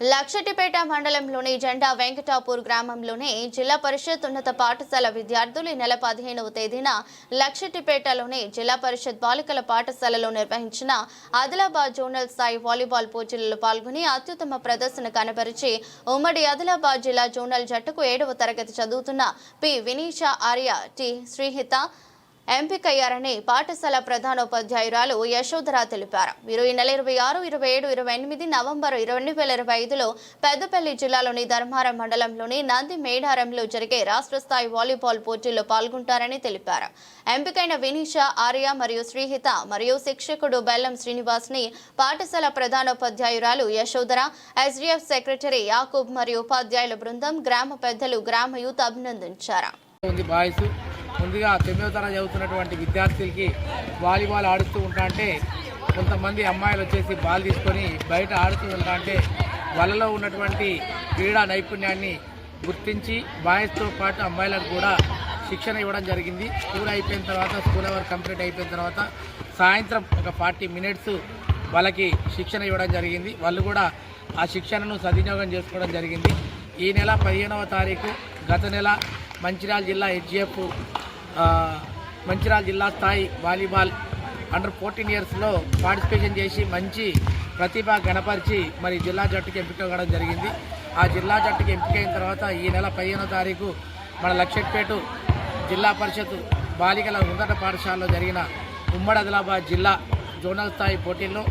లక్షటిపేట మండలంలోని జెండా వెంకటాపూర్ గ్రామంలోని జిల్లా పరిషత్ ఉన్నత పాఠశాల విద్యార్థులు ఈ నెల పదిహేనవ తేదీన లక్షటిపేటలోని జిల్లా పరిషత్ బాలికల పాఠశాలలో నిర్వహించిన ఆదిలాబాద్ జోనల్ స్థాయి వాలీబాల్ పోటీలలో పాల్గొని అత్యుత్తమ ప్రదర్శన కనబరిచి ఉమ్మడి ఆదిలాబాద్ జిల్లా జోనల్ జట్టుకు ఏడవ తరగతి చదువుతున్న పి వినీష ఆర్య టి శ్రీహిత ఎంపికయ్యారని పాఠశాల ప్రధానోపాధ్యాయురాలు యశోధర తెలిపారు. వీరు ఈ నెల ఇరవై ఆరు ఇరవై ఏడు ఇరవై ఎనిమిది నవంబర్ రెండు వేల ఇరవై ఐదులో పెద్దపల్లి జిల్లాలోని ధర్మారం మండలంలోని నంది మేడారంలో జరిగే రాష్ట్ర స్థాయి వాలీబాల్ పోటీల్లో పాల్గొంటారని తెలిపారు. ఎంపికైన వినీష ఆర్య మరియు శ్రీహిత మరియు శిక్షకుడు బెల్లం శ్రీనివాస్ని పాఠశాల ప్రధానోపాధ్యాయురాలు యశోధర ఎస్డిఎఫ్ సెక్రటరీ యాకూబ్ మరియు ఉపాధ్యాయుల బృందం గ్రామ పెద్దలు గ్రామ యూత్ అభినందించారు. ముందుగా తొమ్మిదవ తరగతి చదువుతున్నటువంటి విద్యార్థులకి వాలీబాల్ ఆడుతూ ఉంటా అంటే కొంతమంది అమ్మాయిలు వచ్చేసి బాల్ తీసుకొని బయట ఆడుతూ ఉంటా అంటే వాళ్ళలో ఉన్నటువంటి క్రీడా నైపుణ్యాన్ని గుర్తించి బాయ్స్తో పాటు అమ్మాయిలకు కూడా శిక్షణ ఇవ్వడం జరిగింది. స్కూల్ అయిపోయిన తర్వాత స్కూల్ అవర్ కంప్లీట్ అయిపోయిన తర్వాత సాయంత్రం ఒక ఫార్టీ మినిట్స్ వాళ్ళకి శిక్షణ ఇవ్వడం జరిగింది. వాళ్ళు కూడా ఆ శిక్షణను సద్వినియోగం చేసుకోవడం జరిగింది. ఈ నెల పదిహేనవ తారీఖు గత నెల మంచిర్యాల జిల్లా హెచ్జిఎఫ్ మంచిర్యాల జిల్లా స్థాయి వాలీబాల్ అండర్ ఫోర్టీన్ ఇయర్స్లో పార్టిసిపేషన్ చేసి మంచి ప్రతిభ గణపరిచి మరి జిల్లా జట్టుకి ఎంపిక కావడం జరిగింది. ఆ జిల్లా జట్టుకి ఎంపికైన తర్వాత ఈ నెల పదిహేనో తారీఖు మన లక్షట్పేట జిల్లా పరిషత్ బాలికల ఉన్నత పాఠశాలలో జరిగిన ఉమ్మడి ఆదిలాబాద్ జిల్లా జోనల్ స్థాయి పోటీల్లో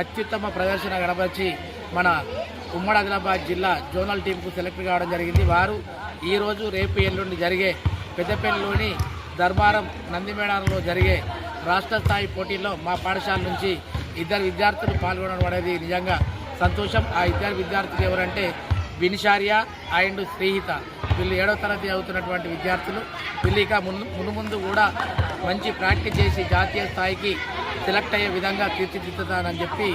అత్యుత్తమ ప్రదర్శన గడపరిచి మన ఉమ్మడి ఆదిలాబాద్ జిల్లా జోనల్ టీంకు సెలెక్ట్ కావడం జరిగింది. వారు ఈరోజు రేపు ఎల్లుండి జరిగే పెద్దపల్లిలోని ధర్మారం నందిమేడారంలో జరిగే రాష్ట్ర స్థాయి పోటీల్లో మా పాఠశాల నుంచి ఇద్దరు విద్యార్థులు పాల్గొనడం అనేది నిజంగా సంతోషం. ఆ ఇద్దరు విద్యార్థులు ఎవరంటే వినిషార్య అండ్ శ్రీహిత. వీళ్ళు ఏడవ తరగతి అవుతున్నటువంటి విద్యార్థులు. వీళ్ళు ముందు ముందు ముందు కూడా మంచి ప్రాక్టీస్ చేసి జాతీయ స్థాయికి సెలెక్ట్ అయ్యే విధంగా తీర్చిదిద్దుతానని చెప్పి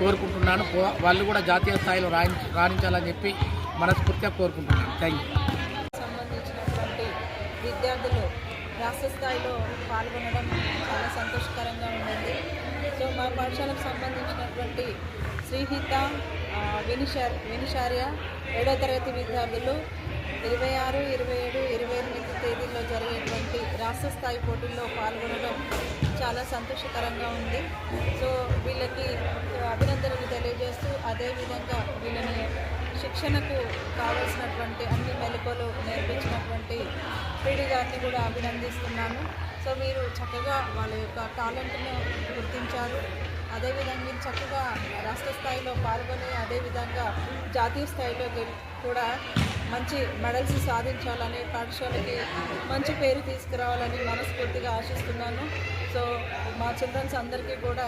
కోరుకుంటున్నాను. వాళ్ళు కూడా జాతీయ స్థాయిలో రాణించ రాణించాలని చెప్పి మనస్ఫూర్తిగా కోరుకుంటున్నాను. థ్యాంక్ యూ సంబంధించినటువంటి విద్యార్థులు రాష్ట్ర స్థాయిలో పాల్గొనడం చాలా సంతోషకరంగా ఉండింది సో మా పాఠశాలకు సంబంధించినటువంటి శ్రీహిత ఆ, వినిషార్ వినిషార్య ఏడో తరగతి విద్యార్థులు ఇరవై ఆరు ఇరవై ఏడు ఇరవై ఎనిమిది తేదీల్లో జరిగేటువంటి రాష్ట్ర స్థాయి పోటీల్లో పాల్గొనడం చాలా సంతోషకరంగా ఉంది. సో వీళ్ళకి అభినందనలు తెలియజేస్తూ అదేవిధంగా వీళ్ళని శిక్షణకు కావలసినటువంటి అన్ని పీడి గారిని కూడా అభినందిస్తున్నాను. సో మీరు చక్కగా వాళ్ళ యొక్క టాలెంట్ను గుర్తించారు. అదేవిధంగా మీరు చక్కగా రాష్ట్ర స్థాయిలో పాల్గొని అదేవిధంగా జాతీయ స్థాయిలో కూడా మంచి మెడల్స్ సాధించాలని పాఠశాలకి మంచి పేరు తీసుకురావాలని మనస్ఫూర్తిగా ఆశిస్తున్నాను. సో మా చిల్డ్రన్స్ అందరికీ కూడా